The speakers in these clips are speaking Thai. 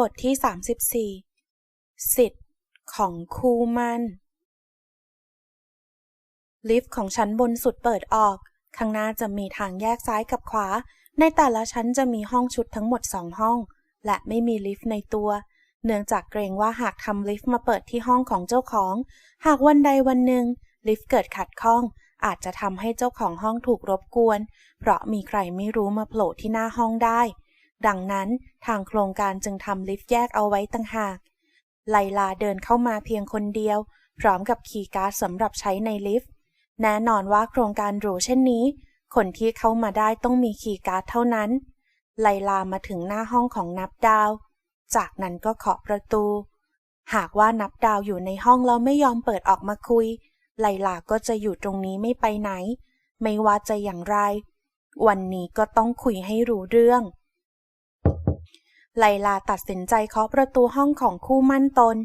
บทที่ 34 สิทธิ์ของคูมัน ลิฟต์ของชั้นบนสุดเปิดออก ข้างหน้าจะมีทางแยกซ้ายกับขวา ในแต่ละชั้นจะมีห้องชุดทั้งหมดสองห้อง และไม่มีลิฟต์ในตัว เนื่องจากเกรงว่าหากทำลิฟต์มาเปิดที่ห้องของเจ้าของ หากวันใดวันหนึ่ง ลิฟต์เกิดขัดข้อง อาจจะทำให้เจ้าของห้องถูกรบกวน เพราะมีใครไม่รู้มาโผล่ที่หน้าห้องได้ ดังนั้นทางโครงการจึงทำลิฟต์แยกเอาไว้ตั้งหาก ไลลาเดินเข้ามาเพียงคนเดียว พร้อมกับคีย์การ์ดสำหรับใช้ในลิฟต์ แน่นอนว่าโครงการหรูเช่นนี้ คนที่เข้ามาได้ต้องมีคีย์การ์ดเท่านั้น ไลลามาถึงหน้าห้องของนับดาว จากนั้นก็เคาะประตู หากว่านับดาวอยู่ในห้องแล้วไม่ยอมเปิดออกมาคุย ไลลาก็จะอยู่ตรงนี้ไม่ไปไหน ไม่ว่าจะอย่างไร วันนี้ก็ต้องคุยให้รู้เรื่อง ไลลาตัดสินใจเคาะประตูห้องของคู่มั่นตน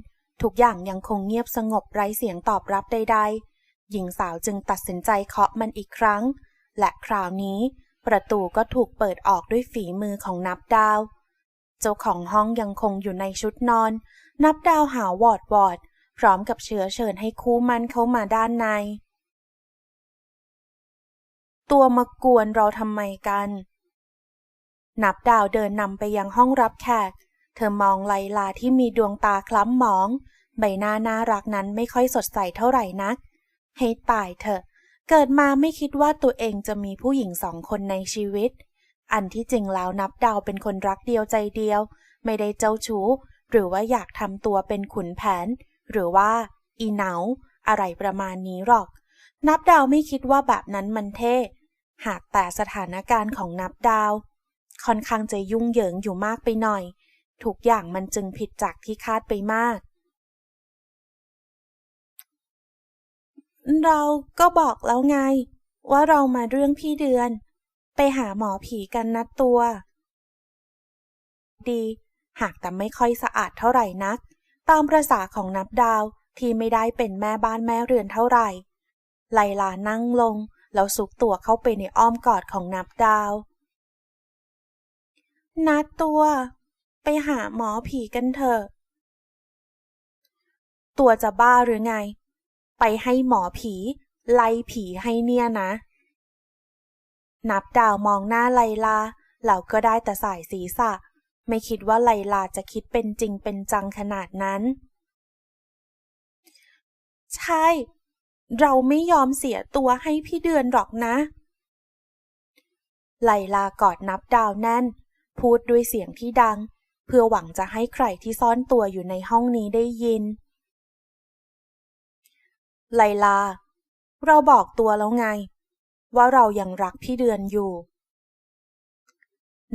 ทุกอย่างยังคงเงียบสงบไร้เสียงตอบรับใด ๆ หญิงสาวจึงตัดสินใจเคาะมันอีกครั้ง และคราวนี้ ประตูก็ถูกเปิดออกด้วยฝีมือของนับดาว เจ้าของห้องยังคงอยู่ในชุดนอน นับดาวหาวอดวอดพร้อมกับเชื้อเชิญให้คู่มันเข้ามาด้านใน ตัวมากวนเราทำไมกัน นับดาวเดินนำไปยังห้องรับแขก เธอมองไลลาที่มีดวงตาคล้ำหมอง ใบหน้าน่ารักนั้นไม่ค่อยสดใสเท่าไหร่นัก ให้ตายเถอะ เกิดมาไม่คิดว่าตัวเองจะมีผู้หญิงสองคนในชีวิต อันที่จริงแล้วนับดาวเป็นคนรักเดียวใจเดียว ไม่ได้เจ้าชู้ หรือว่าอยากทำตัวเป็นขุนแผน หรือว่า อีเหนาอะไรประมาณนี้หรอก นับดาวไม่คิดว่าแบบนั้นมันเท่ หากแต่สถานการณ์ของนับดาว ค่อนข้างจะยุ่งเหยิงอยู่มากไปหน่อย ทุกอย่างมันจึงผิดจากที่คาดไปมาก เราก็บอกแล้วไง ว่าเรามาเรื่องพี่เดือน ไปหาหมอผีกันนัดตัว ดี หากแต่ไม่ค่อยสะอาดเท่าไหร่นัก ตามประษาของนับดาวที่ไม่ได้เป็นแม่บ้านแม่เรือนเท่าไหร่ ไลลานั่งลง แล้วสุกตัวเข้าไปในอ้อมกอดของนับดาว นัดตัว ไปหาหมอผีกันเถอะ ตัวจะบ้าหรือไง ไปให้หมอผี ไล่ผีให้เนี่ยนะ นับดาวมองหน้าไลลาแล้วก็ได้แต่สายศีรษะ ไม่คิดว่าไลลาจะคิดเป็นจริงเป็นจังขนาดนั้น ใช่ เราไม่ยอมเสียตัวให้พี่เดือนหรอกนะไลลากอดนับดาวแน่น พูดด้วยเสียงที่ดัง เพื่อหวังจะให้ใครที่ซ่อนตัวอยู่ในห้องนี้ได้ยิน ไลลา เราบอกตัวแล้วไง ว่าเรายังรักพี่เดือนอยู่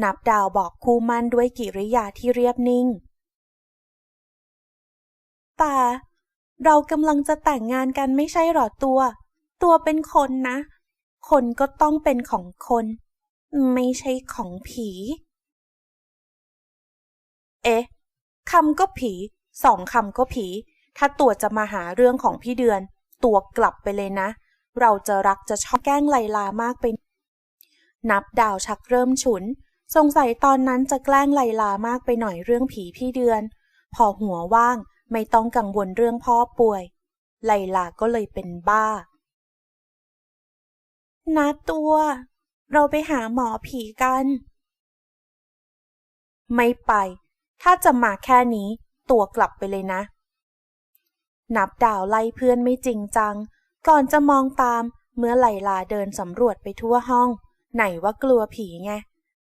นับดาวบอกคู่มั่นด้วยกิริยาที่เรียบนิ่ง แต่เรากำลังจะแต่งงานกันไม่ใช่หรอตัว ตัวเป็นคนนะ คนก็ต้องเป็นของคน ไม่ใช่ของผี เอ๊ะคำก็ผีสองคำก็ผี ถ้าตัวจะมาหาเรื่องของพี่เดือน ตัวกลับไปเลยนะ เราจะรักจะชอบแกล้งไลลามากไป นับดาวชักเริ่มฉุน สงสัยตอนนั้นจะแกล้งไลลามากไปหน่อยเรื่องผีพี่เดือน พอหัวว่างไม่ต้องกังวลเรื่องพ่อป่วย ไลลาก็เลยเป็นบ้านัดตัว เราไปหาหมอผีกัน ไม่ไป ถ้าจะมาแค่นี้ ตัวกลับไปเลยนะ นับดาวไล่เพื่อนไม่จริงจัง ก่อนจะมองตามเมื่อไหลลาเดินสำรวจไปทั่วห้อง ไหนว่ากลัวผีไง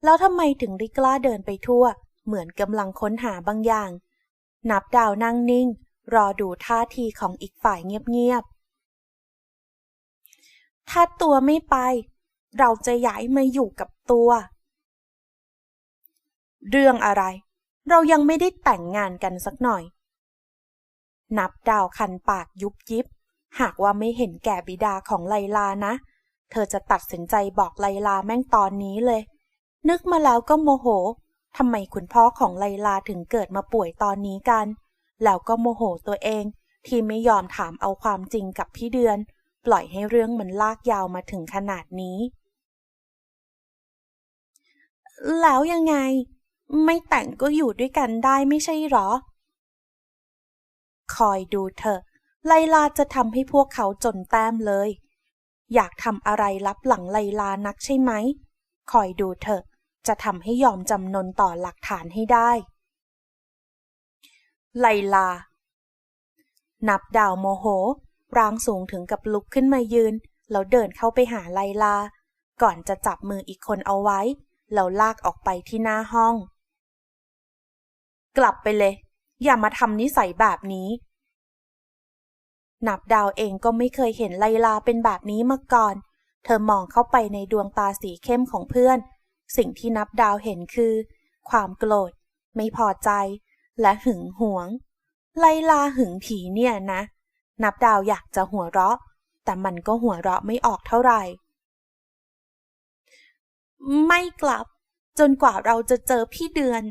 แล้วทำไมถึงได้กล้าเดินไปทั่ว เหมือนกำลังค้นหาบางอย่าง นับดาวนั่งนิ่ง รอดูท่าทีของอีกฝ่ายเงียบๆ ถ้าตัวไม่ไป เราจะย้ายมาอยู่กับตัว เรื่องอะไร เรายังไม่ได้แต่งงานกันสักหน่อย นับดาวคันปากยุบยิบ หากว่าไม่เห็นแก่บิดาของไลลานะ เธอจะตัดสินใจบอกไลลาแม่งตอนนี้เลย นึกมาแล้วก็โมโหทำไมคุณพ่อของไลลาถึงเกิดมาป่วยตอนนี้กัน แล้วก็โมโหตัวเอง ที่ไม่ยอมถามเอาความจริงกับพี่เดือน ปล่อยให้เรื่องมันลากยาวมาถึงขนาดนี้ แล้วยังไง ไม่แต่งก็อยู่ด้วยกันได้ไม่ใช่หรอ คอยดูเถอะ ไลลาจะทำให้พวกเขาจนแต้มเลย อยากทำอะไรลับหลังไลลานักใช่ไหม คอยดูเถอะ จะทำให้ยอมจำนนต่อหลักฐานให้ได้ ไลลา นับดาวโมโห ร่างสูงถึงกับลุกขึ้นมายืน แล้วเดินเข้าไปหาไลลา ก่อนจะจับมืออีกคนเอาไว้แล้วลากออกไปที่หน้าห้อง กลับไปเลย อย่ามาทำนิสัยแบบนี้ นับดาวเองก็ไม่เคยเห็นไลลาเป็นแบบนี้มาก่อน เธอมองเข้าไปในดวงตาสีเข้มของเพื่อน สิ่งที่นับดาวเห็นคือ ความโกรธ ไม่พอใจ และหึงหวง ไลลาหึงผีเนี่ยนะ นับดาวอยากจะหัวเราะ แต่มันก็หัวเราะไม่ออกเท่าไหร่ไม่กลับจนกว่าเราจะเจอพี่เดือน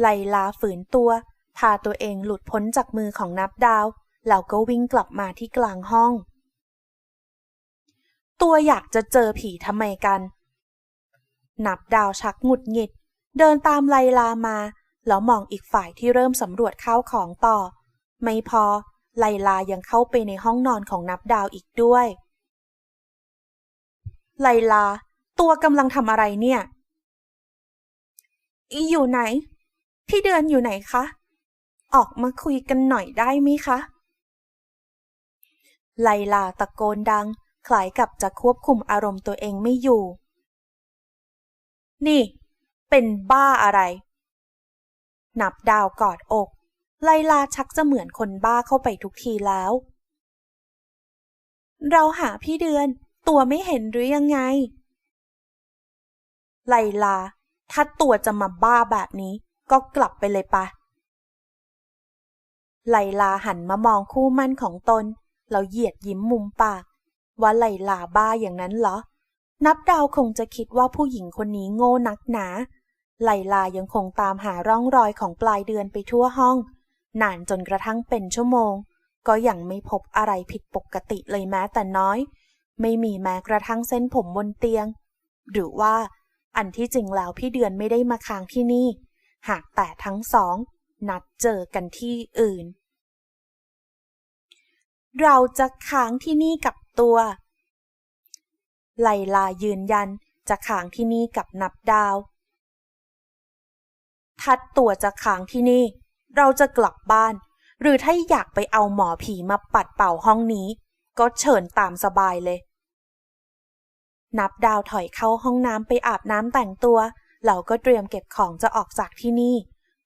ไลลาฝืนตัว พาตัวเองหลุดพ้นจากมือของนับดาว แล้วก็วิ่งกลับมาที่กลางห้อง ตัวอยากจะเจอผีทำไมกัน นับดาวชักหงุดหงิด เดินตามไลลามา แล้วมองอีกฝ่ายที่เริ่มสำรวจข้าวของต่อ ไม่พอ ไลลายังเข้าไปในห้องนอนของนับดาวอีกด้วย ไลลา ตัวกำลังทำอะไรเนี่ยอยู่ไหน พี่เดือนอยู่ไหนคะ ออกมาคุยกันหน่อยได้ไหมคะ ไลลาตะโกนดัง คล้ายกับจะควบคุมอารมณ์ตัวเองไม่อยู่ นี่ เป็นบ้าอะไร นับดาวกอดอก ไลลาชักจะเหมือนคนบ้าเข้าไปทุกทีแล้ว เราหาพี่เดือน ตัวไม่เห็นหรือยังไง ไลลา ถ้าตัวจะมาบ้าแบบนี้ ก็กลับไปเลยปะ ไลลาหันมามองคู่มั่นของตนแล้วเหยียดยิ้มมุมปาก ว่าไลลาบ้าอย่างนั้นเหรอ นับดาวคงจะคิดว่าผู้หญิงคนนี้โง่นักหนา ไลลายังคงตามหาร่องรอยของปลายเดือนไปทั่วห้อง นานจนกระทั่งเป็นชั่วโมง ก็ยังไม่พบอะไรผิดปกติเลยแม้แต่น้อย ไม่มีแม้กระทั่งเส้นผมบนเตียง หรือว่าอันที่จริงแล้วพี่เดือนไม่ได้มาค้างที่นี่ หากแต่ทั้งสอง นัดเจอกันที่อื่น เราจะค้างที่นี่กับตัว ไลลายืนยันจะค้างที่นี่กับนับดาว ทัดตัวจะค้างที่นี่ เราจะกลับบ้าน หรือถ้าอยากไปเอาหมอผีมาปัดเป่าห้องนี้ ก็เชิญตามสบายเลยนับดาวถอยเข้าห้องน้ำไปอาบน้ำแต่งตัว แล้วก็เตรียมเก็บของจะออกจากที่นี่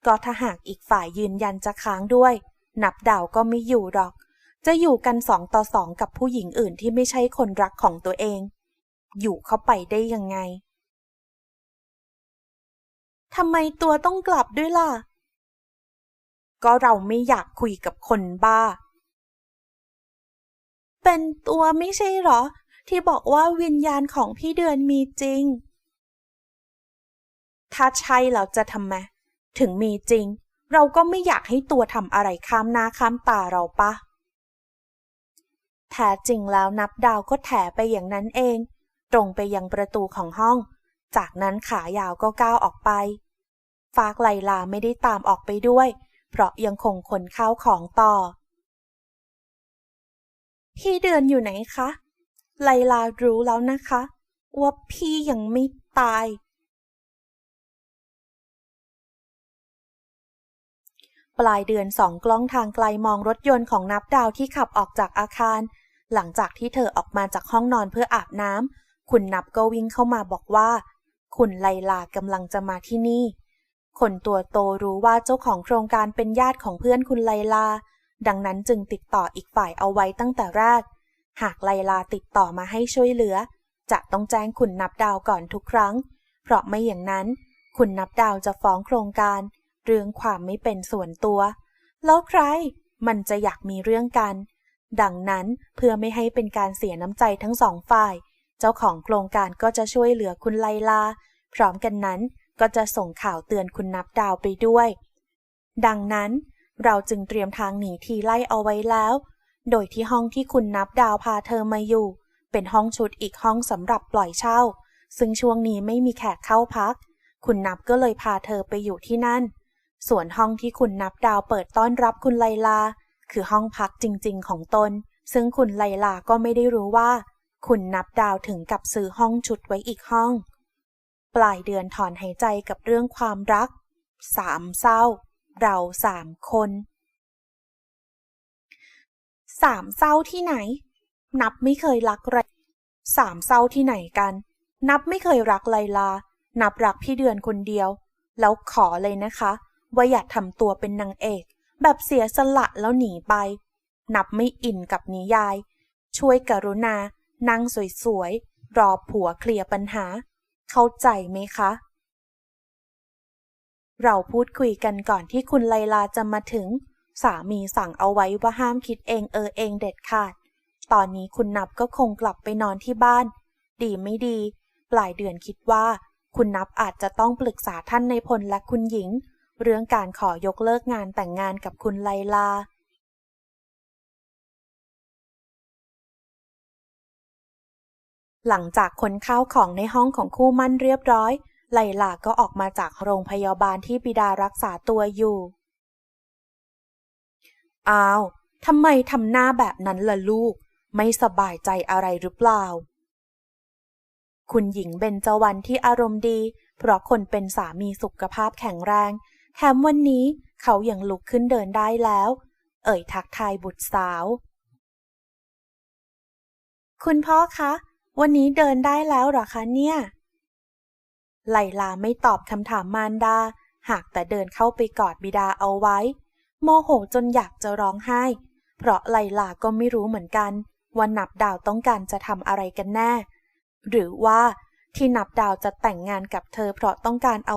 ก็ถ้าหากอีกฝ่ายยืนยันจะค้างด้วย นับดาวก็ไม่อยู่หรอก จะอยู่กันสองต่อสองกับผู้หญิงอื่นที่ไม่ใช่คนรักของตัวเอง อยู่เข้าไปได้ยังไงทำไมตัวต้องกลับด้วยล่ะ ก็เราไม่อยากคุยกับคนบ้า เป็นตัวไม่ใช่หรอ ที่บอกว่าวิญญาณของพี่เดือนมีจริง ถ้าใช่แล้วจะทำไมถึงมีจริง เราก็ไม่อยากให้ตัวทำอะไรข้ามหน้าข้ามตาเราปะแท้จริงแล้วนับดาวก็แถไปอย่างนั้นเอง ตรงไปยังประตูของห้อง จากนั้นขายาวก็ก้าวออกไป ฟากไลลาไม่ได้ตามออกไปด้วย เพราะยังคงขนข้าวของต่อ พี่เดือนอยู่ไหนคะ ไลลารู้แล้วนะคะ ว่าพี่ยังไม่ตาย ปลายเดือนสองกล้องทางไกลมองรถยนต์ของนับดาวที่ขับออกจากอาคาร หลังจากที่เธอออกมาจากห้องนอนเพื่ออาบน้ำคุณนับก็วิ่งเข้ามาบอกว่า คุณไลลากำลังจะมาที่นี่ คนตัวโตรู้ว่าเจ้าของโครงการเป็นญาติของเพื่อนคุณไลลา ดังนั้นจึงติดต่ออีกฝ่ายเอาไว้ตั้งแต่แรก หากไลลาติดต่อมาให้ช่วยเหลือ จะต้องแจ้งคุณนับดาวก่อนทุกครั้ง เพราะไม่อย่างนั้น คุณนับดาวจะฟ้องโครงการ เรื่องความไม่เป็นส่วนตัว แล้วใคร มันจะอยากมีเรื่องกัน ดังนั้นเพื่อไม่ให้เป็นการเสียน้ำใจทั้งสองฝ่าย เจ้าของโครงการก็จะช่วยเหลือคุณไลลา พร้อมกันนั้นก็จะส่งข่าวเตือนคุณนับดาวไปด้วย ดังนั้น เราจึงเตรียมทางหนีทีไล่เอาไว้แล้ว โดยที่ห้องที่คุณนับดาวพาเธอมาอยู่ เป็นห้องชุดอีกห้องสำหรับปล่อยเช่า ซึ่งช่วงนี้ไม่มีแขกเข้าพัก คุณนับก็เลยพาเธอไปอยู่ที่นั่น ส่วนห้องที่คุณนับดาวเปิดต้อนรับคุณไลลา คือห้องพักจริง ๆ ของตน ซึ่งคุณไลลาก็ไม่ได้รู้ว่า คุณนับดาวถึงกับซื้อห้องชุดไว้อีกห้อง ปลายเดือนถอนหายใจกับเรื่องความรัก สามเศร้า เราสามคน สามเศร้าที่ไหน นับไม่เคยรักไรสามเศร้าที่ไหนกัน นับไม่เคยรักไลลา นับรักพี่เดือนคนเดียว แล้วขอเลยนะคะ ว่าอย่าทำตัวเป็นนางเอก แบบเสียสละแล้วหนีไป นับไม่อินกับนิยาย ช่วยกรุณา นั่งสวยๆ รอผัวเคลียร์ปัญหา เข้าใจไหมคะ เราพูดคุยกันก่อนที่คุณไลลาจะมาถึง สามีสั่งเอาไว้ว่าห้ามคิดเองเออเองเด็ดขาด ตอนนี้คุณนับก็คงกลับไปนอนที่บ้าน ดีไม่ดี ปลายเดือนคิดว่า คุณนับอาจจะต้องปรึกษาท่านในพลและคุณหญิง เรื่องการขอยกเลิกงานแต่งงานกับคุณไลลาหลังจากขนข้าวของในห้องของคู่มั่นเรียบร้อย ไลลาก็ออกมาจากโรงพยาบาลที่บิดารักษาตัวอยู่ อ้าว ทำไมทำหน้าแบบนั้นล่ะลูก ไม่สบายใจอะไรหรือเปล่า คุณหญิงเบญจวรรณที่อารมณ์ดี เพราะคนเป็นสามีสุขภาพแข็งแรง แถมวันนี้เขายังลุกขึ้นเดินได้แล้ว เอ่ยทักทายบุตรสาว คุณพ่อคะ วันนี้เดินได้แล้วหรอคะเนี่ย ไลลาไม่ตอบคำถามมารดา หากแต่เดินเข้าไปกอดบิดาเอาไว้ โมโหจนอยากจะร้องไห้ เพราะไลลาก็ไม่รู้เหมือนกัน ว่านับดาวต้องการจะทำอะไรกันแน่ หรือว่าที่นับดาวจะแต่งงานกับเธอเพราะต้องการเอา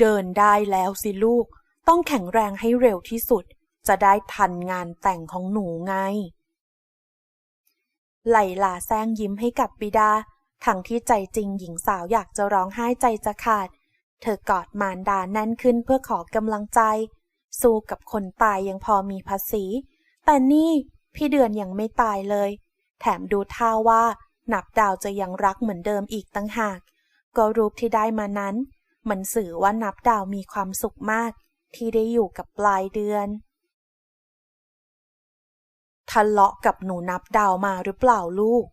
เดินได้แล้วสิลูก ต้องแข็งแรงให้เร็วที่สุด จะได้ทันงานแต่งของหนูไง ไหลลาแซงยิ้มให้กับบิดา ทั้งที่ใจจริงหญิงสาวอยากจะร้องไห้ใจจะขาด เธอกอดมารดาแน่นขึ้นเพื่อขอกำลังใจ สู้กับคนตายยังพอมีภาษี แต่นี่พี่เดือนยังไม่ตายเลย แถมดูท่าว่านับดาวจะยังรักเหมือนเดิมอีกตั้งหาก ก็รูปที่ได้มานั้น มันสื่อว่านับดาวมีความสุขมาก ที่ได้อยู่กับปลายเดือน ทะเลาะกับหนูนับดาวมาหรือเปล่าลูก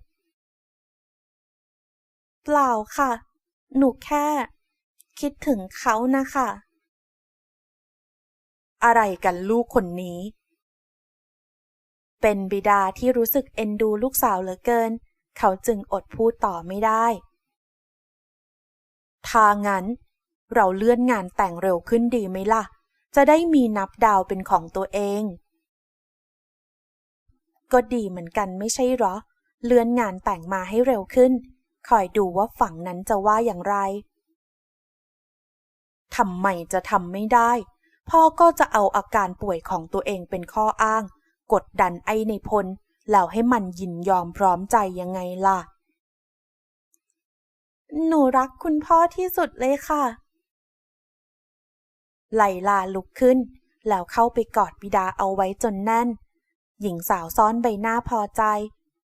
เปล่าค่ะ หนูแค่ คิดถึงเขานะคะ อะไรกันลูกคนนี้ เป็นบิดาที่รู้สึกเอ็นดูลูกสาวเหลือเกิน เขาจึงอดพูดต่อไม่ได้ถ้างั้น เราเลื่อนงานแต่งเร็วขึ้นดีไหมล่ะ จะได้มีนับดาวเป็นของตัวเอง ก็ดีเหมือนกันไม่ใช่หรอ เลื่อนงานแต่งมาให้เร็วขึ้น คอยดูว่าฝั่งนั้นจะว่าอย่างไรทำไมจะทำไม่ได้ พ่อก็จะเอาอาการป่วยของตัวเองเป็นข้ออ้าง กดดันไอ้ในพลแล้วให้มันยินยอมพร้อมใจยังไงล่ะ หนูรักคุณพ่อที่สุดเลยค่ะ ไลลาลุกขึ้น แล้วเข้าไปกอดบิดาเอาไว้จนแน่น หญิงสาวซ้อนใบหน้าพอใจ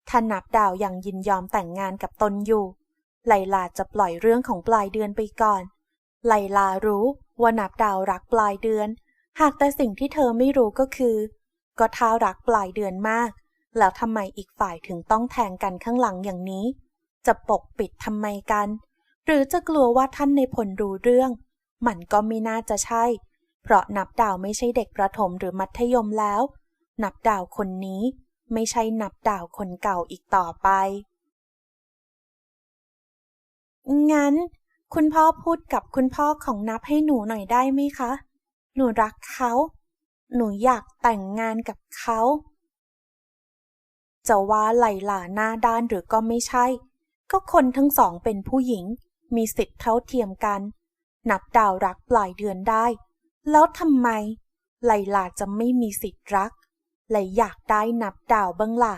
ถ้านับดาวยังยินยอมแต่งงานกับตนอยู่ ไลลาจะปล่อยเรื่องของปลายเดือนไปก่อน ไลลารู้ว่านับดาวรักปลายเดือน หากแต่สิ่งที่เธอไม่รู้ก็คือ ก็ท้ารักปลายเดือนมาก แล้วทำไมอีกฝ่ายถึงต้องแทงกันข้างหลังอย่างนี้ จะปกปิดทำไมกัน หรือจะกลัวว่าท่านในพลรู้เรื่อง มันก็ไม่น่าจะใช่ เพราะนับดาวไม่ใช่เด็กประถมหรือมัธยมแล้ว นับดาวคนนี้ไม่ใช่นับดาวคนเก่าอีกต่อไป งั้น คุณพ่อพูดกับคุณพ่อของนับให้หนูหน่อยได้ไหมคะ หนูรักเขา หนูอยากแต่งงานกับเขา จะว่าไหลหลาหน้าด้านหรือก็ไม่ใช่ ก็คนทั้งสองเป็นผู้หญิง มีสิทธิ์เท่าเทียมกัน นับดาวรักปลายเดือนได้ แล้วทำไม ไลลาจะไม่มีสิทธิ์รัก และอยากได้นับดาวบ้างล่ะ